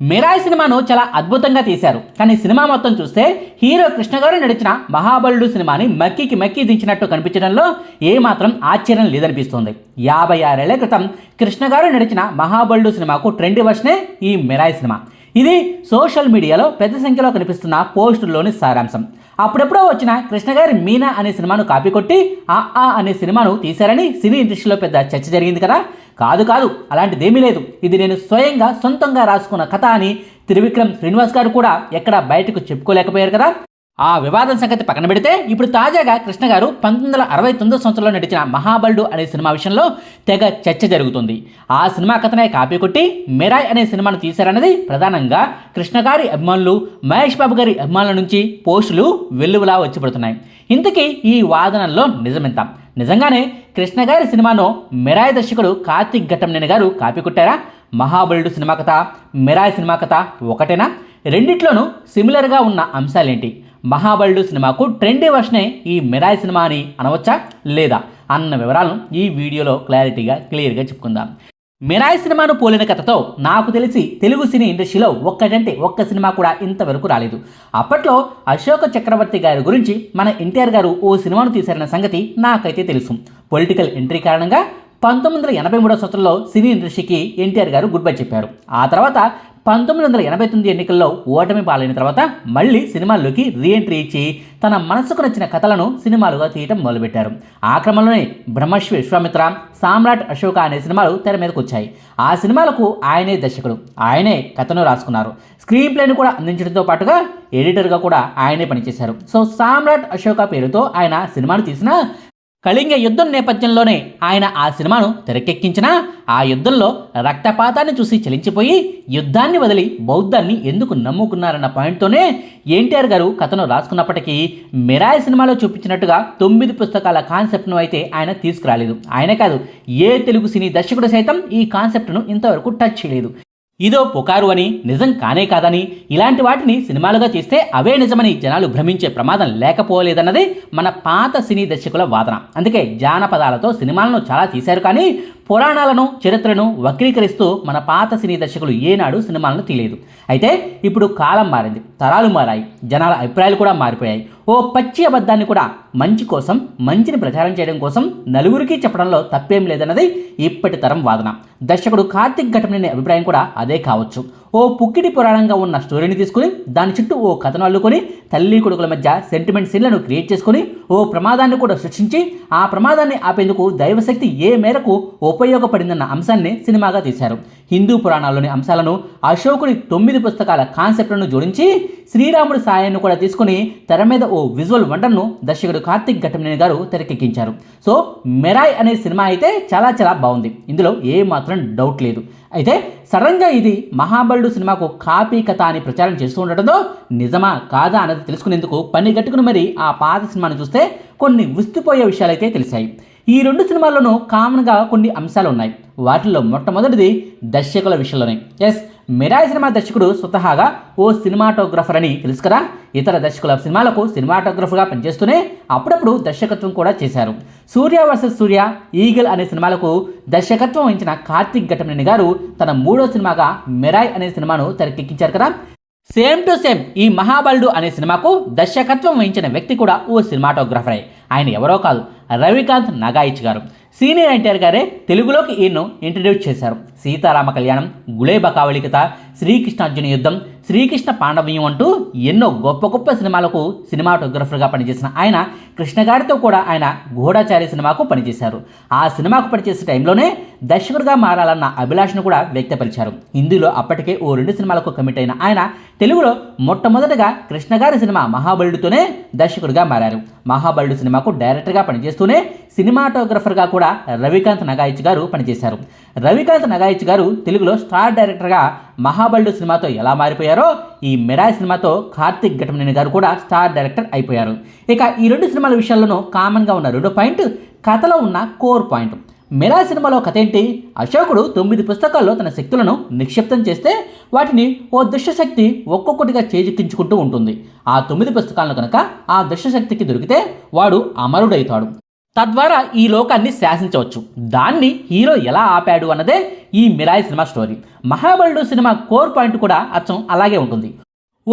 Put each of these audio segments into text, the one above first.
మిరాయి సినిమాను చాలా అద్భుతంగా తీశారు. కానీ సినిమా మొత్తం చూస్తే హీరో కృష్ణ గారు నడిచిన మహాబలుడు సినిమాని మక్కికి మక్కి దించినట్టు కనిపించడంలో ఏమాత్రం ఆశ్చర్యం లేదనిపిస్తుంది. యాభై ఆరేళ్ళ క్రితం కృష్ణ గారు నడిచిన మహాబలుడు సినిమాకు ట్రెండ్ వర్షనే ఈ మిరాయి సినిమా. ఇది సోషల్ మీడియాలో పెద్ద సంఖ్యలో కనిపిస్తున్న పోస్టుల్లోని సారాంశం. అప్పుడెప్పుడో వచ్చిన కృష్ణ గారి మీనా అనే సినిమాను కాపీ కొట్టి ఆ ఆ అనే సినిమాను తీశారని సినీ ఇండస్ట్రీలో పెద్ద చర్చ జరిగింది కదా? కాదు కాదు. అలాంటిదేమీ లేదు. ఇది నేను స్వయంగా సొంతంగా రాసుకున్న కథ అని త్రివిక్రమ్ శ్రీనివాస్ గారు కూడా ఎక్కడా బయటకు చెప్పుకోలేకపోయారు కదా? ఆ వివాదం సంగతి పక్కన పెడితే ఇప్పుడు తాజాగా కృష్ణ గారు పంతొమ్మిది వందల అరవై తొమ్మిదో సంవత్సరంలో నటించిన మహాబలుడు అనే సినిమా విషయంలో తెగ చర్చ జరుగుతుంది. ఆ సినిమా కథనే కాపీ కొట్టి మిరాయ్ అనే సినిమాను తీశారన్నది ప్రధానంగా కృష్ణ గారి అభిమానులు మహేష్ బాబు గారి అభిమానుల నుంచి పోస్టులు వెల్లువలా వచ్చి పడుతున్నాయి ఇంతకీ ఈ వాదనల్లో నిజమెంత? నిజంగానే కృష్ణ గారి సినిమాను మిరాయ్ దర్శకుడు కార్తిక్ ఘట్టంనేని గారు కాపీ కొట్టారా? మహాబలుడు సినిమా కథ మిరాయ్ సినిమా కథ ఒకటేనా? రెండిట్లోనూ సిమిలర్గా ఉన్న అంశాలేంటి? మహాబలుడు సినిమాకు ట్రెండీ వర్షనే ఈ మిరాయ్ సినిమా అని అనవచ్చా లేదా అన్న వివరాలను ఈ వీడియోలో క్లారిటీగా క్లియర్గా చెప్పుకుందాం. మిరాయ్ సినిమాను పోలిన కథతో నాకు తెలిసి తెలుగు సినీ ఇండస్ట్రీలో ఒక్కటంటే ఒక్క సినిమా కూడా ఇంతవరకు రాలేదు. అప్పట్లో అశోక చక్రవర్తి గారి గురించి మన ఎన్టీఆర్ గారు ఓ సినిమాను తీశారన్న సంగతి నాకైతే తెలుసు. పొలిటికల్ ఎంట్రీ కారణంగా పంతొమ్మిది వందల ఎనభై మూడో సంవత్సరంలో సినీ ఇండస్ట్రీకి ఎన్టీఆర్ గారు గుడ్ బై చెప్పారు. ఆ తర్వాత పంతొమ్మిది వందల ఎనభై తొమ్మిది ఎన్నికల్లో ఓటమి పాలైన తర్వాత మళ్ళీ సినిమాల్లోకి రీఎంట్రీ ఇచ్చి తన మనసుకు నచ్చిన కథలను సినిమాలుగా తీయటం మొదలుపెట్టారు. ఆ క్రమంలోనే బ్రహ్మశ్వ విశ్వామిత్ర సామ్రాట్ అశోక అనే సినిమాలు తెర మీదకు వచ్చాయి. ఆ సినిమాలకు ఆయనే దర్శకుడు. ఆయనే కథను రాసుకున్నారు. స్క్రీన్ ప్లేను కూడా అందించడంతో పాటుగా ఎడిటర్గా కూడా ఆయనే పనిచేశారు. సో సామ్రాట్ అశోక పేరుతో ఆయన సినిమాను తీసిన కళింగ యుద్ధం నేపథ్యంలోనే ఆయన ఆ సినిమాను తెరకెక్కించినా ఆ యుద్ధంలో రక్తపాతాన్ని చూసి చలించిపోయి యుద్ధాన్ని వదిలి బౌద్ధాన్ని ఎందుకు నమ్ముకున్నారన్న పాయింట్తోనే ఎన్టీఆర్ గారు కథను రాసుకున్నప్పటికీ మిరాయి సినిమాలో చూపించినట్టుగా తొమ్మిది పుస్తకాల కాన్సెప్ట్ను అయితే ఆయన తీసుకురాలేదు. ఆయన కాదు ఏ తెలుగు సినీ దర్శకుడు సైతం ఈ కాన్సెప్ట్ను ఇంతవరకు టచ్ చేయలేదు. ఇదో పుకారు అని నిజం కానే కాదని ఇలాంటి వాటిని సినిమాలుగా తీస్తే అవే నిజమని జనాలు భ్రమించే ప్రమాదం లేకపోలేదన్నది మన పాత సినీ దర్శకుల వాదన. అందుకే జానపదాలతో సినిమాలను చాలా తీశారు కానీ పురాణాలను చరిత్రను వక్రీకరిస్తూ మన పాత సినీ దర్శకులు ఏనాడు సినిమాలను తీయలేదు. అయితే ఇప్పుడు కాలం మారింది. తరాలు మారాయి. జనాల అభిప్రాయాలు కూడా మారిపోయాయి. ఓ పచ్చి అబద్ధాన్ని కూడా మంచి కోసం మంచిని ప్రచారం చేయడం కోసం నలుగురికి చెప్పడంలో తప్పేం లేదన్నది ఇప్పటి తరం వాదన. దర్శకుడు కార్తిక్ ఘటమనేని అభిప్రాయం కూడా అదే కావచ్చు. ఓ పుక్కిడి పురాణంగా ఉన్న స్టోరీని తీసుకుని దాని చుట్టూ ఓ కథను అల్లుకొని తల్లి కొడుకుల మధ్య సెంటిమెంట్ సీన్లను క్రియేట్ చేసుకుని ఓ ప్రమాదాన్ని కూడా సృష్టించి ఆ ప్రమాదాన్ని ఆపేందుకు దైవశక్తి ఏ మేరకు ఓ ఉపయోగపడిందన్న అంశాన్ని సినిమాగా తీశారు. హిందూ పురాణాల్లోని అంశాలను అశోకుని తొమ్మిది పుస్తకాల కాన్సెప్ట్లను జోడించి శ్రీరాముడి సాయాన్ని కూడా తీసుకుని తెర మీద ఓ విజువల్ వండర్ను దర్శకుడు కార్తిక్ ఘటనేని గారు తెరకెక్కించారు. సో మెరాయ్ అనే సినిమా అయితే చాలా చాలా బాగుంది. ఇందులో ఏ మాత్రం డౌట్ లేదు. అయితే సడన్గా ఇది మహాబలుడు సినిమాకు కాపీ కథ అని ప్రచారం చేస్తూ ఉండటంతో నిజమా కాదా అన్నది తెలుసుకునేందుకు పని గట్టుకుని మరి ఆ పాత సినిమాను చూస్తే కొన్ని విస్తుపోయే విషయాలైతే తెలిసాయి. ఈ రెండు సినిమాల్లోనూ కామన్గా కొన్ని అంశాలు ఉన్నాయి. వాటిల్లో మొట్టమొదటిది దర్శకుల విషయంలోనే. ఎస్ మిరాయి సినిమా దర్శకుడు స్వతహాగా ఓ సినిమాటోగ్రఫర్ అని తెలుసు కదా? ఇతర దర్శకుల సినిమాలకు సినిమాటోగ్రఫర్గా పనిచేస్తూనే అప్పుడప్పుడు దర్శకత్వం కూడా చేశారు. సూర్య వర్సెస్ సూర్య ఈగల్ అనే సినిమాలకు దర్శకత్వం వహించిన కార్తిక్ ఘటమనేని గారు తన మూడో సినిమాగా మిరాయ్ అనే సినిమాను తెరకెక్కించారు కదా? సేమ్ టు సేమ్ ఈ మహాబలుడు అనే సినిమాకు దర్శకత్వం వహించిన వ్యక్తి కూడా ఓ సినిమాటోగ్రఫరే. ఆయన ఎవరో కాదు రవికాంత్ నగాయిచ్ గారు. సీనియర్ ఎన్టీఆర్ గారే తెలుగులోకి ఈయన్ను ఇంట్రడ్యూస్ చేశారు. సీతారామ కళ్యాణం గుళే బకావళికత శ్రీకృష్ణార్జున యుద్ధం శ్రీకృష్ణ పాండవ్యం అంటూ ఎన్నో గొప్ప గొప్ప సినిమాలకు సినిమాటోగ్రఫర్గా పనిచేసిన ఆయన కృష్ణ గారితో కూడా ఆయన గూఢాచారి సినిమాకు పనిచేశారు. ఆ సినిమాకు పనిచేసే టైంలోనే దర్శకుడిగా మారాలన్న అభిలాషను కూడా వ్యక్తపరిచారు. హిందీలో అప్పటికే ఓ రెండు సినిమాలకు కమిట్ అయిన ఆయన తెలుగులో మొట్టమొదటగా కృష్ణ గారి సినిమా మహాబలుడితోనే దర్శకుడిగా మారారు. మహాబలుడు సినిమాకు డైరెక్టర్గా పనిచేస్తూనే సినిమాటోగ్రఫర్గా కూడా రవికాంత్ నగాయిచ్ గారు పనిచేశారు. రవికాంత్ నగాయిచ్ గారు తెలుగులో స్టార్ డైరెక్టర్గా మహాబలుడు సినిమాతో ఎలా మారిపోయారో ఈ మిరాయ్ సినిమాతో కార్తిక్ ఘటమనేని గారు కూడా స్టార్ డైరెక్టర్ అయిపోయారు. ఇక ఈ రెండు సినిమాల విషయాల్లోనూ కామన్గా ఉన్న రెండో పాయింట్ కథలో ఉన్న కోర్ పాయింట్ మెరా సినిమాలో కథ ఏంటి అశోకుడు తొమ్మిది పుస్తకాల్లో తన శక్తులను నిక్షిప్తం చేస్తే వాటిని ఓ దుష్టశక్తి ఒక్కొక్కటిగా చేజిక్కించుకుంటూ ఉంటుంది. ఆ తొమ్మిది పుస్తకాలను కనుక ఆ దుష్టశక్తికి దొరికితే వాడు అమరుడవుతాడు తద్వారా ఈ లోకాన్ని శాసించవచ్చు. దాన్ని హీరో ఎలా ఆపాడు అన్నదే ఈ Mirai cinema story. Mahabaludu cinema core point కూడా అచ్చం అలాగే ఉంటుంది.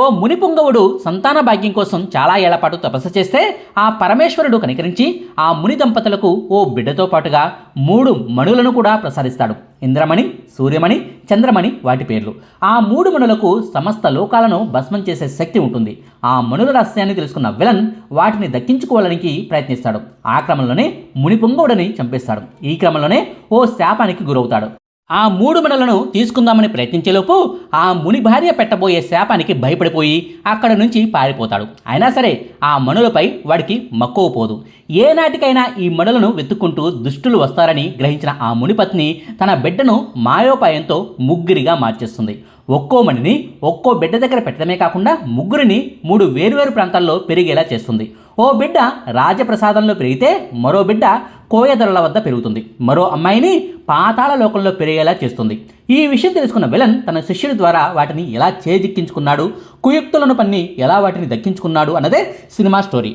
ఓ మునిపుంగవుడు సంతాన భాగ్యం కోసం చాలా ఏళ్ళపాటు తపస్సు చేస్తే ఆ పరమేశ్వరుడు కనికరించి ఆ ముని దంపతులకు ఓ బిడ్డతో పాటుగా మూడు మణులను కూడా ప్రసాదిస్తాడు. ఇంద్రమణి సూర్యమణి చంద్రమణి వాటి పేర్లు. ఆ మూడు మణులకు సమస్త లోకాలను భస్మం చేసే శక్తి ఉంటుంది. ఆ మణుల రహస్యాన్ని తెలుసుకున్న విలన్ వాటిని దక్కించుకోవడానికి ప్రయత్నిస్తాడు. ఆ క్రమంలోనే మునిపుంగవుడిని చంపేస్తాడు. ఈ క్రమంలోనే ఓ శాపానికి గురవుతాడు. ఆ మూడు మెడలను తీసుకుందామని ప్రయత్నించేలోపు ఆ ముని భార్య పెట్టబోయే శాపానికి భయపడిపోయి అక్కడ నుంచి పారిపోతాడు. అయినా సరే ఆ మణులపై వాడికి మక్కువ పోదు. ఏనాటికైనా ఈ మణులను వెతుక్కుంటూ దుష్టులు వస్తారని గ్రహించిన ఆ మునిపత్ని తన బిడ్డను మాయోపాయంతో ముగ్గురిగా మార్చేస్తుంది. ఒక్కో మణిని ఒక్కో బిడ్డ దగ్గర పెట్టడమే కాకుండా ముగ్గురిని మూడు వేరువేరు ప్రాంతాల్లో పెరిగేలా చేస్తుంది. ఓ బిడ్డ రాజప్రసాదంలో పెరిగితే మరో బిడ్డ కోయదొరల వద్ద పెరుగుతుంది. మరో అమ్మాయిని పాతాళ లోకంలో పెరిగేలా చేస్తుంది. ఈ విషయం తెలుసుకున్న విలన్ తన శిష్యుడి ద్వారా వాటిని ఎలా చేజిక్కించుకున్నాడు కుయుక్తులను పన్ని ఎలా వాటిని దక్కించుకున్నాడు అన్నదే సినిమా స్టోరీ.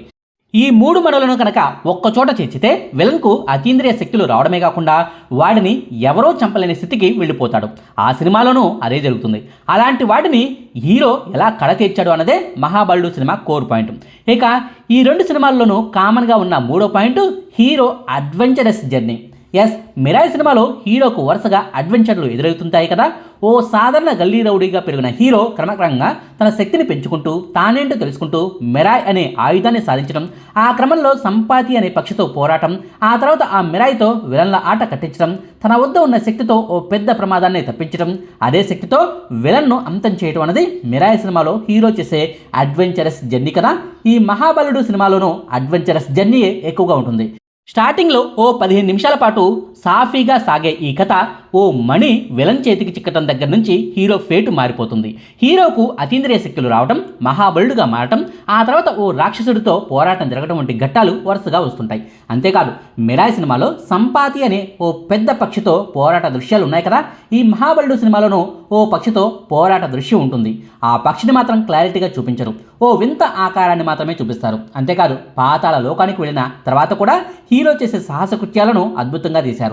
ఈ మూడు మనులను కనుక ఒక్కచోట చేర్చితే విలన్కు అతీంద్రియ శక్తులు రావడమే కాకుండా వాడిని ఎవరో చంపలేని స్థితికి వెళ్ళిపోతాడు. ఆ సినిమాలోనూ అదే జరుగుతుంది. అలాంటి వాడిని హీరో ఎలా కళ తీర్చాడు అన్నదే మహాబలుడు సినిమా కోర్ పాయింట్. ఇక ఈ రెండు సినిమాల్లోనూ కామన్గా ఉన్న మూడో point hero adventurous journey. Yes Mirai సినిమాలో హీరోకు వరుసగా అడ్వెంచర్లు ఎదురవుతుంటాయి కదా. ఓ సాధారణ గల్లీ రౌడీగా పెరిగిన హీరో క్రమక్రమంగా తన శక్తిని పెంచుకుంటూ తానేంటో తెలుసుకుంటూ మిరాయ్ అనే ఆయుధాన్ని సాధించడం ఆ క్రమంలో సంపాతి అనే పక్షితో పోరాటం ఆ తర్వాత ఆ మిరాయితో విలన్ల ఆట కట్టించడం తన వద్ద ఉన్న శక్తితో ఓ పెద్ద ప్రమాదాన్ని తప్పించడం అదే శక్తితో విలన్ను అంతం చేయడం అనేది మిరాయి సినిమాలో హీరో చేసే అడ్వెంచరస్ జర్నీ కదా. ఈ మహాబలుడు సినిమాలోనూ అడ్వెంచరస్ జర్నీయే ఎక్కువగా ఉంటుంది. స్టార్టింగ్లో ఓ పదిహేను నిమిషాల పాటు సాఫీగా సాగే ఈ కథ ఓ మణి విలన్ చేతికి చిక్కటం దగ్గర నుంచి హీరో ఫేటు మారిపోతుంది. హీరోకు అతీంద్రియ శక్తులు రావటం మహాబలుడుగా మారటం ఆ తర్వాత ఓ రాక్షసుడితో పోరాటం జరగడం వంటి ఘట్టాలు వరుసగా వస్తుంటాయి. అంతేకాదు మిరాయ్ సినిమాలో సంపాతి అనే ఓ పెద్ద పక్షితో పోరాట దృశ్యాలు ఉన్నాయి కదా? ఈ మహాబలుడు సినిమాలోనూ ఓ పక్షితో పోరాట దృశ్యం ఉంటుంది. ఆ పక్షిని మాత్రం క్లారిటీగా చూపించరు. ఓ వింత ఆకారాన్ని మాత్రమే చూపిస్తారు. అంతేకాదు పాతాళ లోకానికి వెళ్ళిన తర్వాత కూడా హీరో చేసే సాహస కృత్యాలను అద్భుతంగా తీశారు.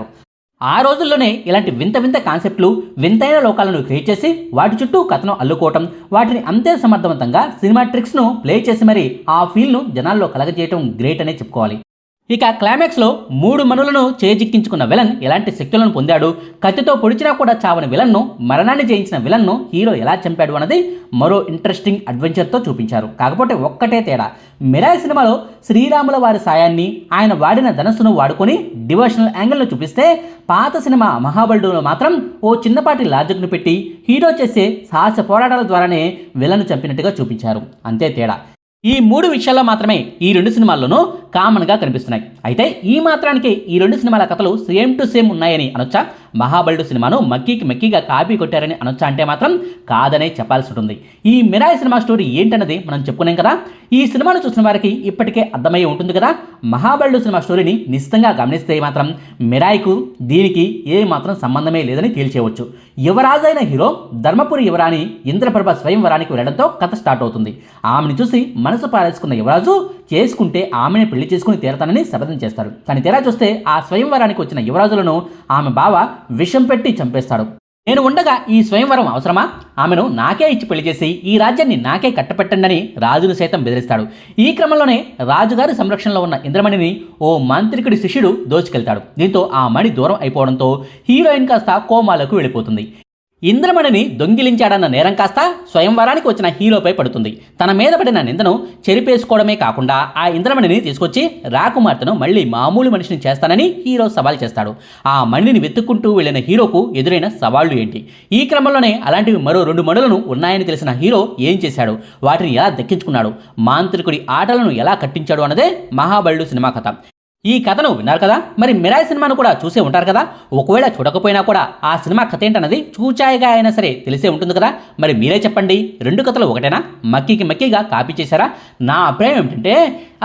ఆ రోజుల్లోనే ఇలాంటి వింత వింత కాన్సెప్ట్లు వింతైన లోకాలను క్రియేట్ చేసి వాటి చుట్టూ కథను అల్లుకోవటం వాటిని అంతే సమర్థవంతంగా సినిమా ట్రిక్స్ను ప్లే చేసి మరి ఆ ఫీల్ను జనాల్లో కలగజేయటం గ్రేట్ అనే చెప్పుకోవాలి. ఇక క్లైమాక్స్లో మూడు మనులను చేజిక్కించుకున్న విలన్ ఎలాంటి శక్తులను పొందాడు? కత్తితో పొడిచినా కూడా చావని విలన్ను మరణాన్ని చేయించిన విలన్ను హీరో ఎలా చంపాడు అన్నది మరో ఇంట్రెస్టింగ్ అడ్వెంచర్తో చూపించారు. కాకపోతే ఒక్కటే తేడా. మిరాయి సినిమాలో శ్రీరాముల వారి సాయాన్ని ఆయన వాడిన ధనస్సును వాడుకొని డివోషనల్ యాంగిల్ను చూపిస్తే పాత సినిమా మహాబలుడులో మాత్రం ఓ చిన్నపాటి లాజిక్ను పెట్టి హీరో చేసే సాహస పోరాటాల ద్వారానే విలన్ను చంపినట్టుగా చూపించారు. అంతే తేడా. ఈ మూడు విషయాల్లో మాత్రమే ఈ రెండు సినిమాల్లోనూ కామన్గా కనిపిస్తున్నాయి. అయితే ఈ మాత్రానికి ఈ రెండు సినిమాల కథలు సేమ్ టు సేమ్ ఉన్నాయని అనొచ్చా? మహాబలుడు సినిమాను మక్కీకి మక్కీగా కాపీ కొట్టారని అనొచ్చా అంటే మాత్రం కాదనే చెప్పాల్సి ఉంటుంది. ఈ మిరాయి సినిమా స్టోరీ ఏంటన్నది మనం చెప్పుకున్నాం కదా? ఈ సినిమాను చూసిన వారికి ఇప్పటికే అర్థమయ్యే ఉంటుంది కదా? మహాబలుడు సినిమా స్టోరీని నిశ్చితంగా గమనిస్తే మాత్రం మిరాయికు దీనికి ఏ మాత్రం సంబంధమే లేదని తేల్చేయవచ్చు. యువరాజైన హీరో ధర్మపురి యువరాణి ఇంద్రప్రభ స్వయంవరానికి వెళ్ళడంతో కథ స్టార్ట్ అవుతుంది. ఆమెను చూసి మనసు పారేసుకున్న యువరాజు చేసుకుంటే ఆమెను పెళ్ళి చేసుకుని తీరతానని శపథం చేస్తాడు కానీ తీరా చూస్తే ఆ స్వయంవరానికి వచ్చిన యువరాజులను ఆమె బావ విషం పెట్టి చంపేస్తాడు. నేను ఉండగా ఈ స్వయంవరం అవసరమా? ఆమెను నాకే ఇచ్చి పెళ్ళి చేసి ఈ రాజ్యాన్ని నాకే కట్టపెట్టండి రాజును సైతం బెదిరిస్తాడు. ఈ క్రమంలోనే రాజుగారి సంరక్షణలో ఉన్న ఇంద్రమణిని ఓ మాంత్రికుడి శిష్యుడు దోచుకెళ్తాడు. దీంతో ఆ మణి దూరం అయిపోవడంతో హీరోయిన్ కాస్త కోమాలకు వెళ్ళిపోతుంది. ఇంద్రమణిని దొంగిలించాడన్న నేరం కాస్త స్వయంవరానికి వచ్చిన హీరోపై పడుతుంది. తన మీద పడిన నిందను చెరిపేసుకోవడమే కాకుండా ఆ ఇంద్రమణిని తీసుకొచ్చి రాకుమార్తెను మళ్ళీ మామూలు మనిషిని చేస్తానని హీరో సవాల్ చేస్తాడు. ఆ మణిని వెతుక్కుంటూ వెళ్ళిన హీరోకు ఎదురైన సవాళ్ళు ఏంటి? ఈ క్రమంలోనే అలాంటివి మరో రెండు మణులను ఉన్నాయని తెలిసిన హీరో ఏం చేశాడు? వాటిని ఎలా దక్కించుకున్నాడు? మాంత్రికుడి ఆటలను ఎలా కట్టించాడు అన్నదే మహాబలుడు సినిమా కథ. ఈ కథను విన్నారు కదా? మరి మిరాయి సినిమాను కూడా చూసే ఉంటారు కదా? ఒకవేళ చూడకపోయినా కూడా ఆ సినిమా కథ ఏంటన్నది చూచాయిగా అయినా సరే తెలిసే ఉంటుంది కదా? మరి మీరే చెప్పండి. రెండు కథలు ఒకటేనా? మక్కీకి మక్కీగా కాపీ చేశారా? నా అభిప్రాయం ఏమిటంటే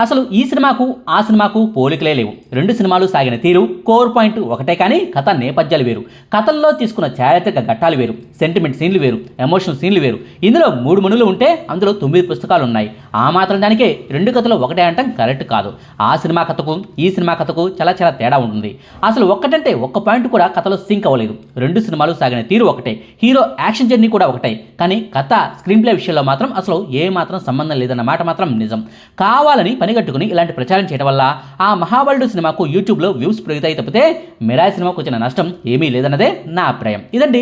అసలు ఈ సినిమాకు ఆ సినిమాకు పోలికలే లేవు. రెండు సినిమాలు సాగిన తీరు కోర్ పాయింట్ ఒకటే కానీ కథ నేపథ్యాలు వేరు. కథల్లో తీసుకున్న చారిత్రక ఘట్టాలు వేరు. సెంటిమెంట్ సీన్లు వేరు. ఎమోషనల్ సీన్లు వేరు. ఇందులో మూడు మనులు ఉంటే అందులో తొమ్మిది పుస్తకాలు ఉన్నాయి. ఆ మాత్రం దానికే రెండు కథలు ఒకటే అంటాం కరెక్ట్ కాదు. ఆ సినిమా కథకు ఈ సినిమా కథకు చాలా చాలా తేడా ఉంటుంది. అసలు ఒక్కటంటే ఒక్క పాయింట్ కూడా కథలో సింక్ అవ్వలేదు. రెండు సినిమాలు సాగిన తీరు ఒకటే. హీరో యాక్షన్ జర్నీ కూడా ఒకటే. కానీ కథ స్క్రీన్ ప్లే విషయంలో మాత్రం అసలు ఏ మాత్రం సంబంధం లేదన్న మాట మాత్రం నిజం. కావాలని పని పనిగట్టుకుని ఇలాంటి ప్రచారం చేయడం వల్ల ఆ మహాబలుడు సినిమాకు యూట్యూబ్లో వ్యూస్ పెరుగుతాయి తప్పితే మిరాయి సినిమాకు వచ్చిన నష్టం ఏమీ లేదన్నదే నా అభిప్రాయం. ఇదండి.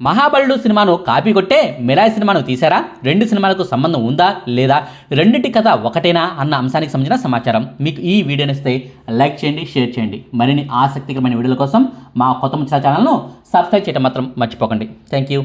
మహాబలుడు సినిమాను కాపీ కొట్టే మిరాయి సినిమాను తీశారా? రెండు సినిమాలకు సంబంధం ఉందా లేదా? రెండింటి కథ ఒకటేనా అన్న అంశానికి సంబంధించిన సమాచారం మీకు ఈ వీడియో నచ్చితే లైక్ చేయండి షేర్ చేయండి. మరిన్ని ఆసక్తికరమైన వీడియోల కోసం మా కొత్త ముచ్చా ఛానల్ను సబ్స్క్రైబ్ చేయడం మాత్రం మర్చిపోకండి. Thank you